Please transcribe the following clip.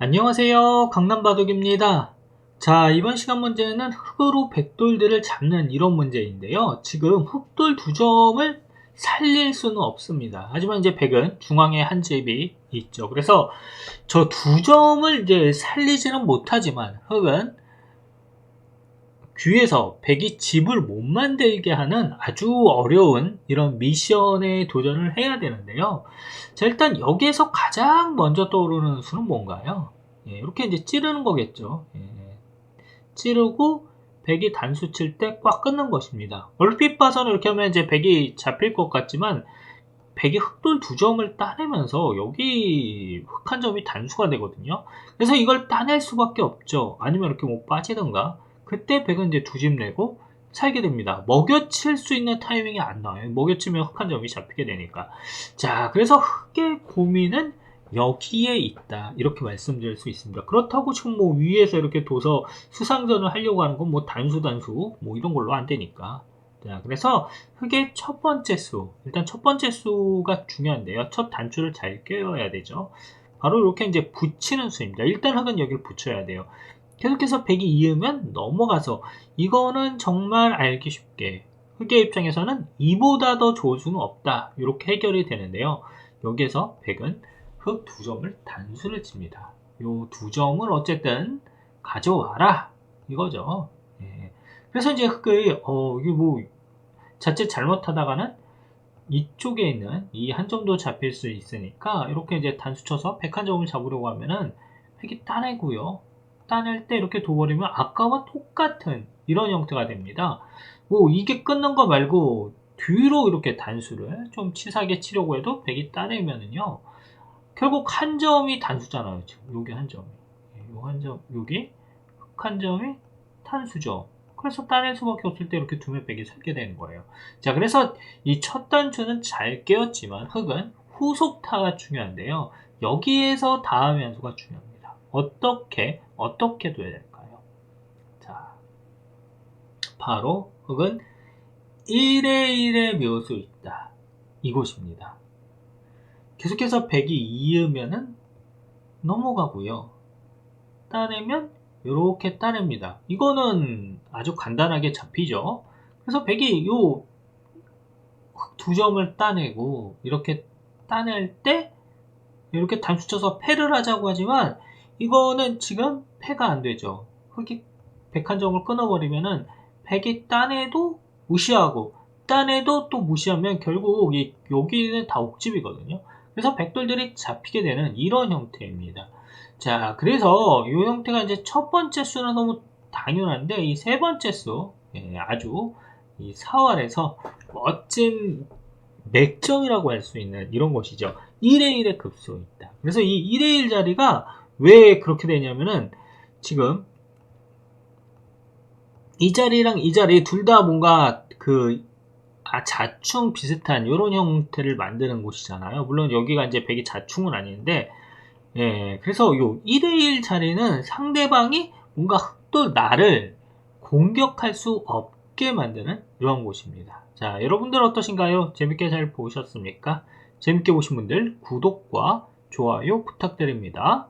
안녕하세요. 강남바둑입니다. 자 이번 시간 문제는 흑으로 백돌들을 잡는 이런 문제인데요. 지금 흑돌 두 점을 살릴 수는 없습니다. 하지만 이제 백은 중앙에 한 집이 있죠. 그래서 저 두 점을 이제 살리지는 못하지만 흑은 귀에서 백이 집을 못 만들게 하는 아주 어려운 이런 미션에 도전을 해야 되는데요. 자, 일단 여기에서 가장 먼저 떠오르는 수는 뭔가요? 예, 이렇게 이제 찌르는 거겠죠. 예, 찌르고 백이 단수 칠 때 꽉 끊는 것입니다. 얼핏 봐서는 이렇게 하면 이제 백이 잡힐 것 같지만 백이 흑돌 두 점을 따내면서 여기 흑 한 점이 단수가 되거든요. 그래서 이걸 따낼 수밖에 없죠. 아니면 이렇게 뭐 빠지든가 그때 백은 이제 두 집 내고 살게 됩니다. 먹여칠 수 있는 타이밍이 안 나와요. 먹여치면 흑한 점이 잡히게 되니까. 자, 그래서 흑의 고민은 여기에 있다. 이렇게 말씀드릴 수 있습니다. 그렇다고 지금 뭐 위에서 이렇게 둬서 수상전을 하려고 하는 건 뭐 단수, 단수, 뭐 이런 걸로 안 되니까. 자, 그래서 흑의 첫 번째 수. 일단 첫 번째 수가 중요한데요. 첫 단추를 잘 껴야 되죠. 바로 이렇게 이제 붙이는 수입니다. 일단 흑은 여기를 붙여야 돼요. 계속해서 100이 이으면 넘어가서 이거는 정말 알기 쉽게 흑의 입장에서는 이보다 더 좋을 수는 없다. 이렇게 해결이 되는데요. 여기에서 100은 흑 두 점을 단수를 칩니다. 요 두 점을 어쨌든 가져와라. 이거죠. 예. 그래서 이제 흑의 어 이게 뭐 자칫 잘못하다가는 이쪽에 있는 이 한 점도 잡힐 수 있으니까 이렇게 이제 단수 쳐서 100한 점을 잡으려고 하면은 획이 따내고요 따낼 때 이렇게 둬버리면 아까와 똑같은 이런 형태가 됩니다. 뭐 이게 끊는 거 말고 뒤로 이렇게 단수를 좀 치사하게 치려고 해도 100이 따내면은요 결국 한 점이 단수잖아요. 지금 여기 한 점이 예, 요한 점, 여기 한 점이 단수죠. 그래서 따낼 수밖에 없을 때 이렇게 두면 100이 살게 되는 거예요. 자, 그래서 이 첫 단추는 잘 깨었지만 흑은 후속타가 중요한데요. 여기에서 다음 연수가 중요합니다. 어떻게 어떻게 돼야 될까요? 자, 바로 흑은 1의 1의 묘수 있다. 이곳입니다. 계속해서 100이 이으면은 넘어가고요. 따내면 이렇게 따냅니다. 이거는 아주 간단하게 잡히죠. 그래서 100이 요 두 점을 따내고 이렇게 따낼 때 이렇게 단수 쳐서 패를 하자고 하지만 이거는 지금 패가 안 되죠. 흑이 백한점을 끊어버리면은 백이 딴에도 무시하고 딴에도 또 무시하면 결국 이, 여기는 다 옥집이거든요. 그래서 백돌들이 잡히게 되는 이런 형태입니다. 자, 그래서 이 형태가 이제 첫 번째 수는 너무 당연한데 이 세 번째 수 예, 아주 이 사활에서 멋진 맥점이라고 할 수 있는 이런 것이죠. 1의 1의 급수 있다. 그래서 이 1의 1 자리가 왜 그렇게 되냐면은 지금 이 자리랑 이 자리 둘 다 뭔가 그 아, 자충 비슷한 이런 형태를 만드는 곳이잖아요. 물론 여기가 이제 백이 자충은 아닌데, 예, 그래서 요 1대1 자리는 상대방이 뭔가 흑돌 나를 공격할 수 없게 만드는 이런 곳입니다. 자, 여러분들 어떠신가요? 재밌게 잘 보셨습니까? 재밌게 보신 분들 구독과 좋아요 부탁드립니다.